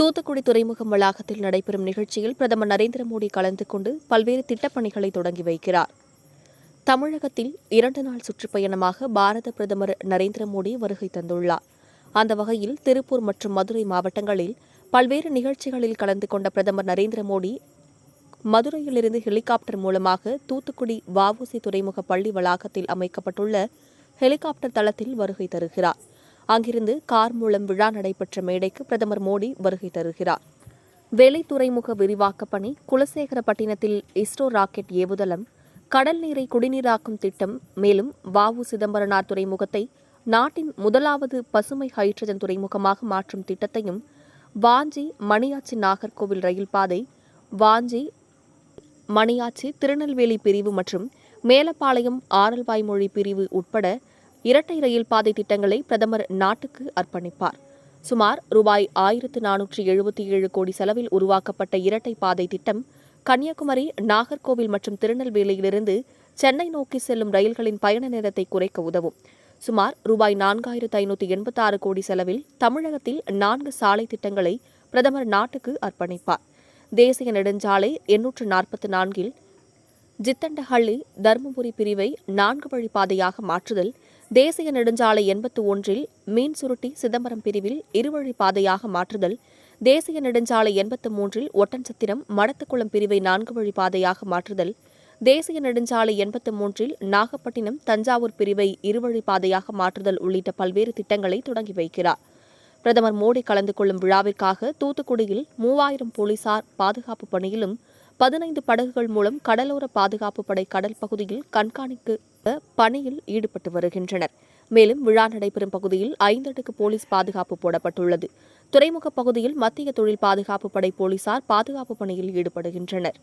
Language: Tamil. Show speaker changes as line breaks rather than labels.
தூத்துக்குடி துறைமுகம் வளாகத்தில் நடைபெறும் நிகழ்ச்சியில் பிரதமர் நரேந்திர மோடி கலந்து கொண்டு பல்வேறு திட்டப்பணிகளை தொடங்கி வைக்கிறார். தமிழகத்தில் இரண்டு நாள் சுற்றுப்பயணமாக பாரத பிரதமர் நரேந்திர மோடி வருகை தந்துள்ளார். அந்த வகையில் திருப்பூர் மற்றும் மதுரை மாவட்டங்களில் பல்வேறு நிகழ்ச்சிகளில் கலந்து கொண்ட பிரதமர் நரேந்திர மோடி மதுரையிலிருந்து ஹெலிகாப்டர் மூலமாக தூத்துக்குடி வஉசி துறைமுக பள்ளி வளாகத்தில் அமைக்கப்பட்டுள்ள ஹெலிகாப்டர் தளத்தில் வருகை தருகிறார். அங்கிருந்து கார் மூலம் விழா நடைபெற்ற மேடைக்கு பிரதமர் மோடி வருகை தருகிறார். வேலை துறைமுக விரிவாக்கப் பணி குலசேகரப்பட்டினத்தில் இஸ்ரோ ராக்கெட் ஏவுதளம் கடல் நீரை குடிநீராக்கும் திட்டம் மேலும் வாவு சிதம்பரனார் துறைமுகத்தை நாட்டின் முதலாவது பசுமை ஹைட்ரஜன் துறைமுகமாக மாற்றும் திட்டத்தையும் வாஞ்சி மணியாச்சி நாகர்கோவில் ரயில் பாதை வாஞ்சி மணியாச்சி திருநெல்வேலி பிரிவு மற்றும் மேலப்பாளையம் ஆரல்வாய்மொழி பிரிவு உட்பட இரட்டை ரயில் பாதை திட்டங்களை பிரதமர் நாட்டுக்கு அர்ப்பணிப்பார். சுமார் ரூபாய் ஆயிரத்து நானூற்றி எழுபத்தி ஏழு கோடி செலவில் உருவாக்கப்பட்ட இரட்டை பாதை திட்டம் கன்னியாகுமரி நாகர்கோவில் மற்றும் திருநெல்வேலியிலிருந்து சென்னை நோக்கி செல்லும் ரயில்களின் பயண நேரத்தை குறைக்க உதவும். சுமார் ரூபாய் நான்காயிரத்து ஐநூற்றி எண்பத்தாறு கோடி செலவில் தமிழகத்தில் நான்கு சாலை திட்டங்களை பிரதமர் நாட்டுக்கு அர்ப்பணிப்பார். தேசிய நெடுஞ்சாலை எண்ணூற்று நாற்பத்தி நான்கில் ஜித்தண்டஹள்ளி தருமபுரி பிரிவை நான்கு வழி பாதையாக மாற்றுதல் தேசிய நெடுஞ்சாலை எண்பத்து ஒன்றில் மீன் சுருட்டி சிதம்பரம் பிரிவில் இருவழி பாதையாக மாற்றுதல் தேசிய நெடுஞ்சாலை எண்பத்து மூன்றில் ஒட்டன்சத்திரம் மடத்துக்குளம் பிரிவை நான்கு வழி பாதையாக மாற்றுதல் தேசிய நெடுஞ்சாலை எண்பத்து மூன்றில் நாகப்பட்டினம் தஞ்சாவூர் பிரிவை இருவழி பாதையாக மாற்றுதல் உள்ளிட்ட பல்வேறு திட்டங்களை தொடங்கி வைக்கிறார். பிரதமர் மோடி கலந்து கொள்ளும் விழாவிற்காக தூத்துக்குடியில் மூவாயிரம் போலீசார் பாதுகாப்பு பணியிலும் பதினைந்து படகுகள் மூலம் கடலோர பாதுகாப்பு படை கடல் பகுதியில் கண்காணிக்கு பணியில் ஈடுபட்டு வருகின்றனர். மேலும் விழா நடைபெறும் பகுதியில் ஐந்தடுக்கு போலீஸ் பாதுகாப்பு போடப்பட்டுள்ளது. துறைமுக பகுதியில் மத்திய தொழில் பாதுகாப்பு படை போலீசார் பாதுகாப்பு பணியில் ஈடுபடுகின்றனர்.